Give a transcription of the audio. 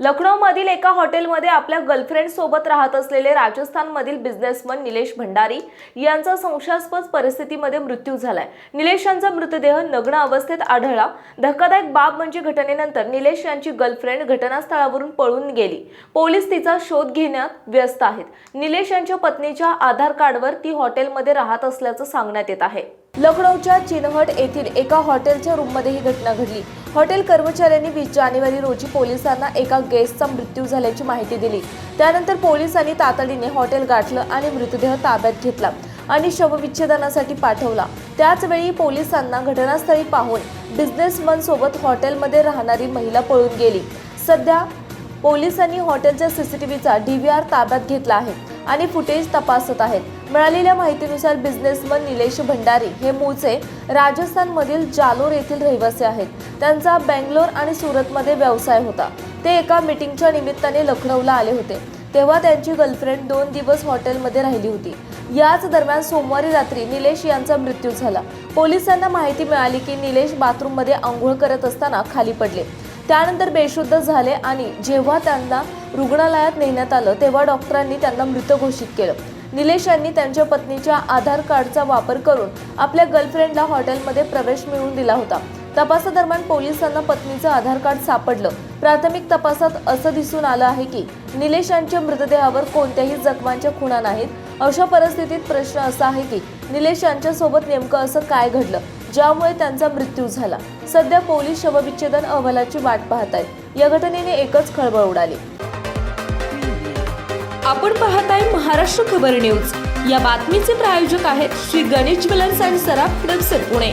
लखनौमधील एका हॉटेलमध्ये आपल्या गर्लफ्रेंड सोबत राहत असलेले राजस्थानमधील बिझनेसमन निलेश भंडारी यांचा संशयास्पद परिस्थितीमध्ये मृत्यू झालाय. निलेश यांचा मृतदेह नग्न अवस्थेत आढळला. धक्कादायक बाब म्हणजे घटनेनंतर निलेश यांची गर्लफ्रेंड घटनास्थळावरून पळून गेली. पोलीस तिचा शोध घेण्यात व्यस्त आहेत. निलेश यांच्या पत्नीच्या आधार कार्डवर ती हॉटेलमध्ये राहत असल्याचं सांगण्यात येत आहे. लखनौच्या चिनहट येथील एका हॉटेलच्या रूममध्ये ही घटना घडली. हॉटेल कर्मचाऱ्यांनी वीस जानेवारी रोजी पोलिसांना एका गेस्टचा मृत्यू झाल्याची माहिती दिली. त्यानंतर पोलिसांनी तातडीने हॉटेल गाठलं आणि मृतदेह ताब्यात घेतला आणि शवविच्छेदनासाठी पाठवला. त्याचवेळी पोलिसांना घटनास्थळी पाहून बिझनेसमन सोबत हॉटेलमध्ये राहणारी महिला पळून गेली. सध्या पोलिसांनी हॉटेलच्या सीसीटीव्हीचा डीव्हीआर ताब्यात घेतला आहे. आणि फुटेज तपासत आहेत. मिळालेल्या माहितीनुसार बिझनेसमन निलेश भंडारी हे मूळचे राजस्थानमधील जालोर येथील रहिवासी आहेत. त्यांचा बेंगलोर आणि सुरतमध्ये व्यवसाय होता. ते एका मीटिंगच्या निमित्ताने लखनौला आले होते. तेव्हा त्यांची गर्लफ्रेंड दोन दिवस हॉटेलमध्ये राहिली होती. याच दरम्यान सोमवारी रात्री निलेश यांचा मृत्यू झाला. पोलिसांना माहिती मिळाली की निलेश बाथरूममध्ये आंघोळ करत असताना खाली पडले. त्यानंतर बेशुद्ध झाले आणि जेव्हा त्यांना रुग्णालयात नेण्यात आलं तेव्हा डॉक्टरांनी त्यांना मृत घोषित केलं. निलेश यांनी त्यांच्या पत्नीच्या आधार कार्डचा वापर करून आपल्या गर्लफ्रेंडला हॉटेलमध्ये प्रवेश मिळवून दिला होता. तपासादरम्यान पोलिसांना पत्नीचं आधार कार्ड सापडलं. प्राथमिक तपासात असं दिसून आलं आहे की निलेश यांच्या मृतदेहावर कोणत्याही जखमांच्या खुणा नाहीत. अशा परिस्थितीत प्रश्न असा आहे की निलेश यांच्यासोबत नेमकं असं काय घडलं? ज्यामुळे त्यांचा मृत्यू झाला. सध्या पोलीस शवविच्छेदन अहवालाची वाट पाहत आहेत या घटनेने एकच खळबळ उडाली. आपण पाहत आहे महाराष्ट्र खबर न्यूज. या बातमीचे प्रायोजक आहेत श्री गणेश ज्वेलर्स अँड सराफ हडपसर पुणे.